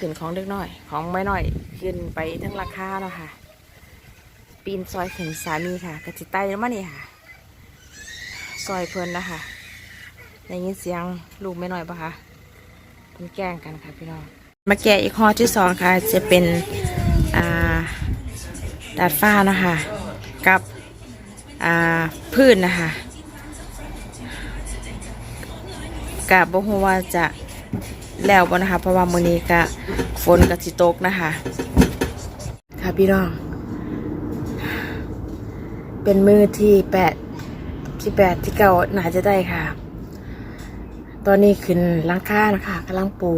ขึ้นของเล็กน้อย ของไม่น้อยขึ้นไปทั้งราคาเนาะค่ะ ปีนซอยถึงสามีค่ะกระจิไต้มานี่ค่ะ ซอยเพลินนะคะได้ยินเสียงลูกไม่น้อยปะคะเพิ่นแกล้งกันค่ะพี่น้องมาแกะอีกห่อที่สองค่ะ จะเป็นอ่าดาดฟ้านะคะกับอ่าพืชนนะคะกะบ่ฮู้ว่าจะ แล้วบ่นะคะ เพราะว่ามื้อนี้ก็ฝนก็สิตกนะคะ ค่ะพี่น้อง เป็นมือที่แปดที่แปดที่เก้าหนาจะได้ค่ะ ตอนนี้ขึ้นหลังคานะคะกำลังปู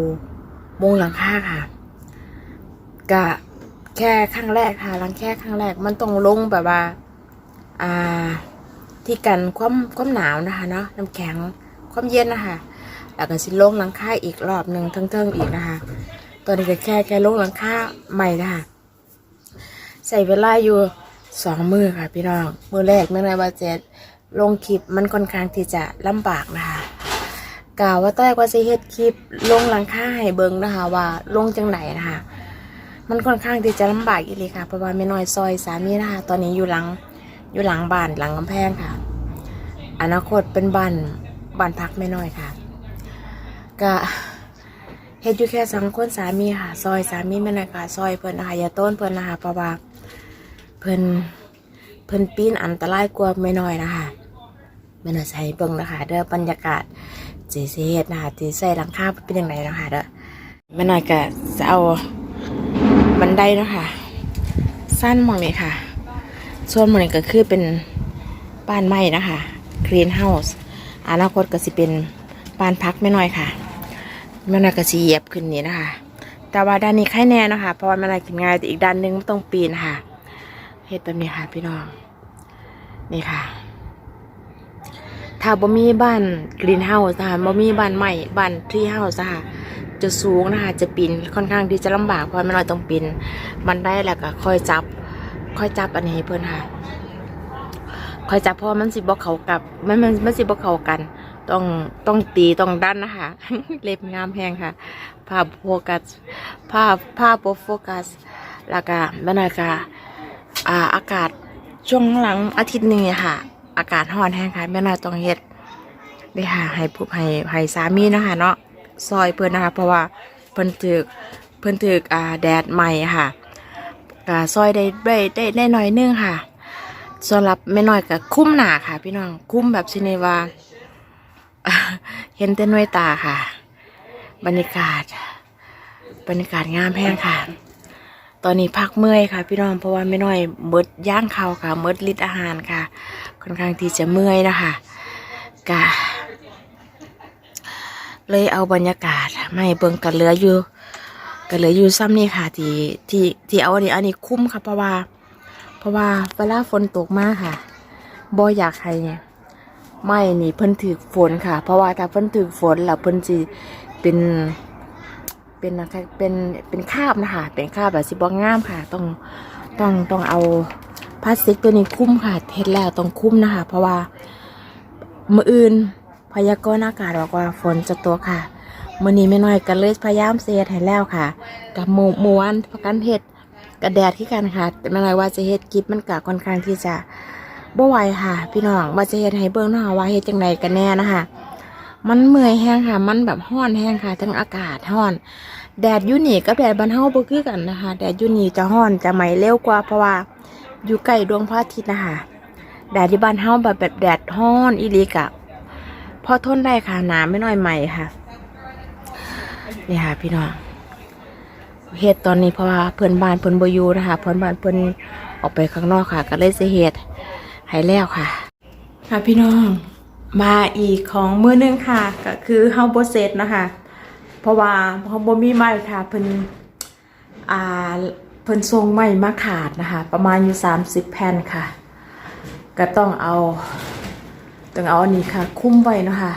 มุงหลังคาค่ะกะแค่ครั้งแรกค่ะหลังแค่ครั้งแรกมันต้องลงแบบว่า อ่า ที่กันความความหนาวนะคะเนาะน้ำแข็งความเย็นนะคะ แล้วก็สิลงหลังคาอีกรอบหนึ่งเทิงๆอีกนะคะ ตอนนี้ก็แค่แค่ลงหลังคาใหม่นะคะ ใส่เวลาอยู่สองมือค่ะพี่น้อง มือแรกเมื่อไรว่าเจ็ดลงคลิปมันค่อนข้างที่จะลำบากนะคะกล่าวว่าต้อยว่าจะเฮ็ดคลิปลงหลังคาให้เบิ่งนะคะว่าลงจังไหนนะคะมันค่อนข้างที่จะลำบากอีหลีค่ะเพราะว่าไม่น้อยซอยสามีนะคะตอนนี้อยู่หลังอยู่หลังบ้านหลังกำแพงค่ะ อนาคตเป็นบ้านบ้านพักไม่น้อยค่ะ ก็เฮ็ดอยู่แค่สองคนสามีค่ะ ซอยสามีแม่น้อยค่ะซอยเพิ่นนะคะอย่าต้นเพิ่นนะคะเพราะว่าเพิ่นเพิ่นปีนอันตรายกว่าไม่น้อยนะคะแม่น้อยใช้เบิ่งนะคะเด้อบรรยากาศเจเซเฮ็ดนะคะที่ใส่หลังคาเป็นยังไงนะคะเด้อแม่น้อยก็จะเอาบันไดเนาะคะสั้นมองนี้ค่ะ ส่วนมองนี้ก็คือเป็นบ้านไม้นะคะกรีนเฮาส์อนาคตก็สิเป็นบ้านพักไม่น้อยค่ะ ม่นาก็สิเหยียบขึ้นนี่นะคะ แต่ว่าด้านนี้ใครแน่นะคะ เพราะว่าแม่นายขึ้นง่ายแต่อีกด้านหนึงมันต้องปีนค่ะเฮ็ดแบบนี้ค่ะ พี่น้อง นี่ค่ะ ถ้าบ่มีบ้านกรีนเฮาส์นะคะบ่มีบ้านใหม่บ้านทรีเฮาส์นะคะจะสูงนะคะจะปีนค่อนข้างที่จะลำบากเพราะแม่นายต้องปีนบันได้แล้วก็ค่อยจับ ค่อยจับอันนี้เพิ่อนค่ะค่อยจับเพราะมันสิบ่เขากับมันมันมันสิบ่เขากัน ต้องต้องตีต้องดันนะคะ เล็บงามแพงค่ะภาพโฟกัสภาพภาพโฟกัสแล้วก็บรรยากาศอ่าอากาศช่วงหลังอาทิตย์นึงค่ะ อากาศร้อนแห้งค่ะแม่นาต้องเฮ็ดได้ค่ะให้ผู้ให้ให้สามีนะคะเนาะซอยเพิ่อนนะคะ เพราะว่าเพิ่นถึกเพิ่นถึกอ่าแดดใหม่ค่ะก็ซอยได้ได้ได้ได้หน่อยนึงค่ะสำหรับแม่น้อยก็คุ้มหนาค่ะ พี่น้องคุ้มแบบชนิดว่า เห็นแต่หน่วยตาค่ะ บรรยากาศ บรรยากาศงามแห้งค่ะ ตอนนี้พักเมื่อยค่ะ พี่น้องเพราะว่าไม่น้อยเมดย่างเขาค่ะเมดลิดอาหารค่ะ ค่อนข้างที่จะเมื่อยนะคะกะเลยเอาบรรยากาศไมาให้เบิ่งกันเหลืออยู่กันเหลืออยู่ซ้ำนี่ค่ะ ที่ที่ที่เอาอันนี้อันนี้คุ้มค่ะเพราะว่า เพราะว่าเวลาฝนตกมากค่ะบ่อยากให้เนี่ย ไม่นี่เพิ่นถือฝนค่ะ เพราะว่าถ้าเพิ่นถือฝนแล้วเพิ่นสิเป็นเป็นนะคะเป็นเป็นคาบนะคะเป็นคาบแบบสิบ่งงามค่ะ ต้องต้องต้องเอาพลาสติกตัวนี้คุ้มค่ะเฮ็ดแล้วต้องคุ้มนะคะ เพราะว่ามื้ออื่นพยากรณ์อากาศบอกว่าฝนจะตกค่ะมื้อนี้ไม่น้อยก็เลยพยายามเซตให้แล้วค่ะ กับหมูหมู่อันประกันเฮ็ดกับแดดที่กันค่ะแต่ไม่น้อยว่าจะเฮ็ดคลิปมันก็ค่อนข้างที่จะ บ่ไหวค่ะ พี่น้องว่าจะเฮ็ดให้เบิ่งเนาะว่าเฮ็ดจังไดกันแน่นะคะมันเมื่อยแห้งค่ะ มันแบบร้อนแห้งค่ะ ทั้งอากาศร้อน แดดยูนี่กับแดดบ้านเฮาบ่คือกันนะคะ แดดยูนี่จะร้อนจะไหมเร็วกว่าเพราะว่าอยู่ใกล้ดวงพระอาทิตย์นะคะแดดที่บ้านเฮาแบบแบบแดดร้อนอีลีกะพอทนได้ค่ะหนาไม่น้อยใหม่ค่ะนี่ค่ะ พี่น้องเฮ็ดตอนนี้เพราะว่าเพื่อนบ้านเพิ่นบอยู่นะคะเพื่อนบ้านเพิ่นออกไปข้างนอกค่ะ ก็เลยเสิเฮ็ด หายแล้วค่ะ ค่ะพี่น้อง มาอีกของมือนึงค่ะ ก็คือเฮาโบเสร็จนะคะ เพราะว่าเฮาโบมีไม้ค่ะเพิ่นอ่าเพิ่นส่งไม้มาขาดนะคะ ประมาณอยู่ 30 แผ่นค่ะ ก็ต้องเอาต้องเอาอันนี้ค่ะ คุ้มไว้นะคะ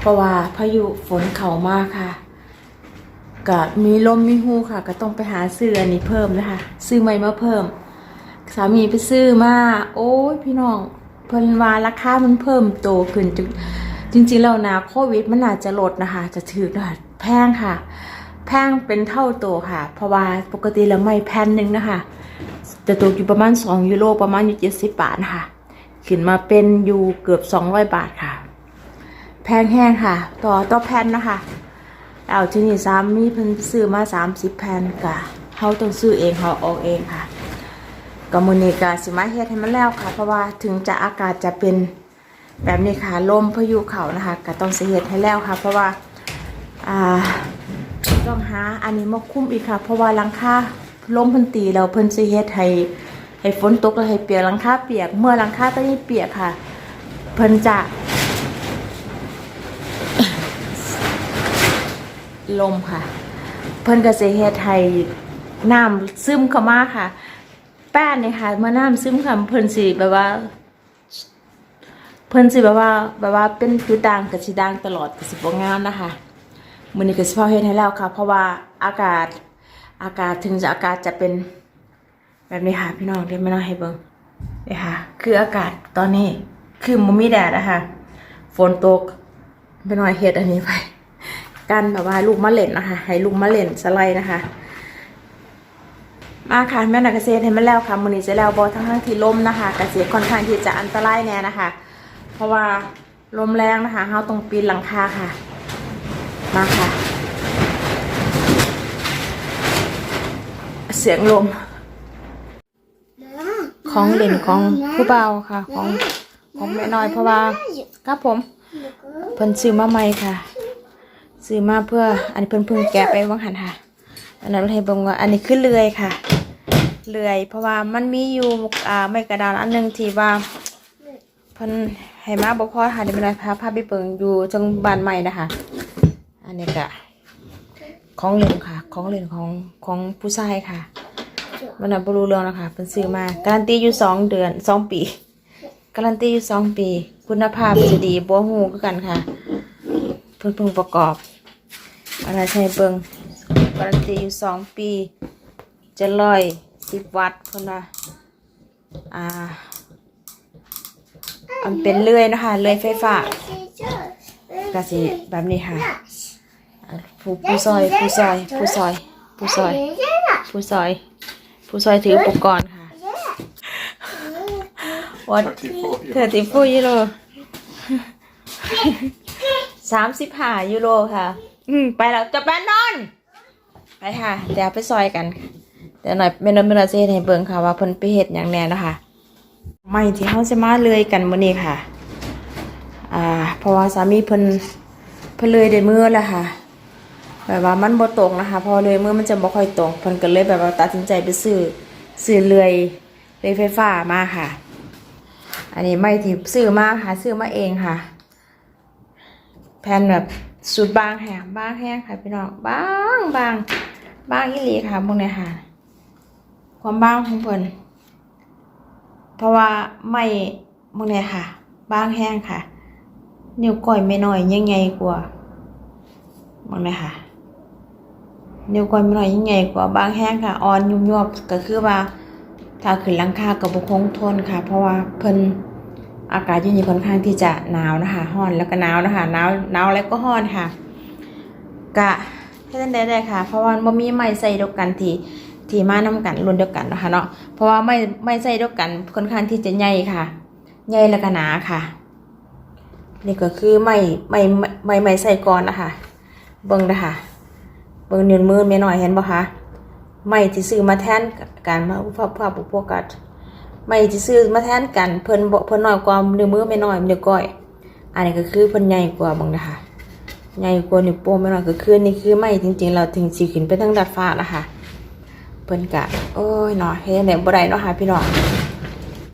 เพราะว่าพายุฝนเข้ามากค่ะก็มีลมมีฮูค่ะ ก็ต้องไปหาซื้ออันนี้เพิ่มนะคะ ซื้อไม้มาเพิ่ม สามีไปซื้อมา โอ้ยพี่น้องเพิ่นว่าราคามันเพิ่มโตขึ้นจริงๆแล้วนะโควิดมันอาจจะลดนะคะ จะถือนะคะแพงค่ะ แพงเป็นเท่าตัวค่ะ เพราะว่าปกติแล้วไม่แผ่นหนึ่งนะคะจะตกอยู่ประมาณ 2 ยูโรประมาณอยู่70บาทนะคะขึ้นมาเป็นอยู่เกือบ 200 บาทค่ะ แพงแห้งค่ะ ต่อต่อแผ่นนะคะ เอาที่นี่ซ้ำมีเพิ่นซื้อมา 30 แผ่นกะเขาต้องซื้อเองเขาออกเองค่ะ ก็มือนี้กะสิมาเฮ็ดให้มันแล้วค่ะ เพราะว่าถึงจะอากาศจะเป็นแบบนี้ค่ะลมพายุเขานะคะก็ต้องสิเฮ็ดให้แล้วค่ะ เพราะว่าอ่าต้องหาอันนี้มาคุ้มอีกค่ะ เพราะว่าหลังคาลมเพิ่นตีแล้วเพิ่นสิเฮ็ดให้ให้ฝนตกแล้วให้เปียกหลังคาเปียก เมื่อหลังคาตัวนี้เปียกค่ะ เพิ่นจะลมค่ะ เพิ่นก็สิเฮ็ดให้น้ำซึมเข้ามาค่ะ แป้นเนี่ยค่ะเมื่อน้ำซึมเข้ามาเพิ่นสิแบบว่า เพิ่นสิแบบว่าแบบว่าเป็นคือด่างกับสิด่างตลอดก็สิบงามนะคะมือนี้ก็สิพาเฮ็ดให้แล้วค่ะ เพราะว่าอากาศอากาศถึงจะอากาศจะเป็นแบบนี้ค่ะพี่น้องเดี๋ยวไม่น้องให้เบิ่งนี่ค่ะ คืออากาศตอนนี้คือมันมีแดดนะคะฝนตกไปหน่อยเฮ็ดอันนี้ไปกันแบบว่าลูกมะเร็ดนะคะ ให้ลูกมะเร็ดสไลด์นะคะ มาค่ะแม่นักเกษตรให้มันแล้วค่ะมือนี้จะแล้วบอทั้งทั้งที่ลมนะคะเกษตรค่อนข้างที่จะอันตรายแน่นะคะ เพราะว่าลมแรงนะคะเฮาต้องปีนหลังคาค่ะ มาค่ะ เสียงลม ของเล่นของผู้เบาค่ะ ของของแม่น้อยเพราะว่าครับผมเพิ่นซื้อมาใหม่ค่ะ ซื้อมาเพื่ออันนี้เพิ่นเพิ่งแกะไปว่างหันค่ะอันนั้นให้เบิ่งว่าอันนี้คือเลยค่ะ เลื่อย เพราะว่ามันมีอยู่อ่าไม่กระดานอันหนึงที่ว่าเพิ่นให้มาบ่พอค่ะเดี๋ยวแม่น้อยพาพาไปเบิ่งอยู่จังบ้านใหม่นะคะ อันนี้ก็ของเล่นค่ะ ของเล่นของของผู้ชายค่ะมันน่ะบ่รู้เรื่องนะคะเป็นซื้อมาการันตีอยู่สองเดือนสองปีการันตีอยู่สองปี คุณภาพจะดีบ่ฮู้คือกันค่ะ เพิ่งเพิ่งประกอบอันนั้นใช้เบิ่งการันตีอยู่สองปีจะร้อย สิบวัตต์เพิ่นว่าอ่าอันเป็นเลื่อยนะคะเลื่อยไฟฟ้าก็สิแบบนี้ค่ะผู้ผู้ซอยผู้ซอยผู้ซอยผู้ซอยผู้ซอยผู้ซอยถืออุปกรณ์ค่ะวัดเธอติฟูยูโรสามสิบห้ายูโรค่ะ อืมไปแล้วจะไปนอน ไปค่ะเดี๋ยวไปซอยกัน เดี๋ยวหน่อยเมนนเมนนเซให้เบิ่งค่ะว่าเพิ่นไปเฮ็ดอย่างแน่นะคะไม่ที่เขาจะมาเลยกันมื้อนี้ค่ะ อ่า เพราะว่าสามีเพิ่นเพิ่นเลยได้มือแล้วค่ะแบบว่ามันบ่ตรงนะคะ พอเลยมือมันจะบ่ค่อยตรงเพิ่นก็เลยแบบว่าตัดสินใจไปซื้อซื้อเลื่อยเลื่อยไฟฟ้ามาค่ะ อันนี้ไม่ที่ซื้อมาค่ะซื้อมาเองค่ะ แผ่นแบบสูตรบางแห้งบางแห้งค่ะพี่น้องบางบางบางอีหลีค่ะพวกนี้ค่ะ ความบางของเพิ่นเพราะว่าไม่พวกเนี้ยค่ะ บางแห้งค่ะนิ้วก้อยไม่น้อยยังไงกว่าบางเลยค่ะนิ้วก้อยไม่น้อยยังไงกว่าบางแห้งค่ะอ่อนยุ่มยวบก็คือว่าถ้าขึ้นหลังคากับบุคงทนค่ะ เพราะว่าเพิ่นอากาศยู่นี่ค่อนข้างที่จะหนาวนะคะร้อนแล้วก็หนาวนะคะหนาวหนาวแล้วก็ร้อนค่ะ กะให้ท่านได้ได้ค่ะ เพราะว่าบ่มีไม้ใส่ดียกันที่ ที่มานํกันรุ่นเดียวกันนะคะเนาะเพราะว่าไม้ไม้ใส่เดียวกันค่อนข้างที่จะใหญ่ค่ะใหญ่แล้วก็หนาค่ะ นี่ก็คือไม้ไม้ไม้ไม้ไม้ใส่ก่อนนะคะเบิ่งนะคะเบิ่งเนิ้วมือแม่หน้อยเห็นบ่คะไม่ที่ซื้อมาแทนการมาอุปภาพอุปกัดไม่ที่ซื้อมาแทนกันเพิ่นเพิ่นหน้อยกว่าเนิ้วมือแม่หน้อยเนิ้วก้อย อันนี้ก็คือเพิ่นใหญ่กว่าเบิ่งนะคะใหญ่กว่านิ้วโป้งแม่หน้อยก็คือนี่คือไม่จริงๆ เราถึงสิขึ้นไปทางดาดฟ้าแล้วค่ะ เพิ่นกะโอ้ยเนาะเฮ็ดได้บ่ได้เนาะค่ะพี่น้อง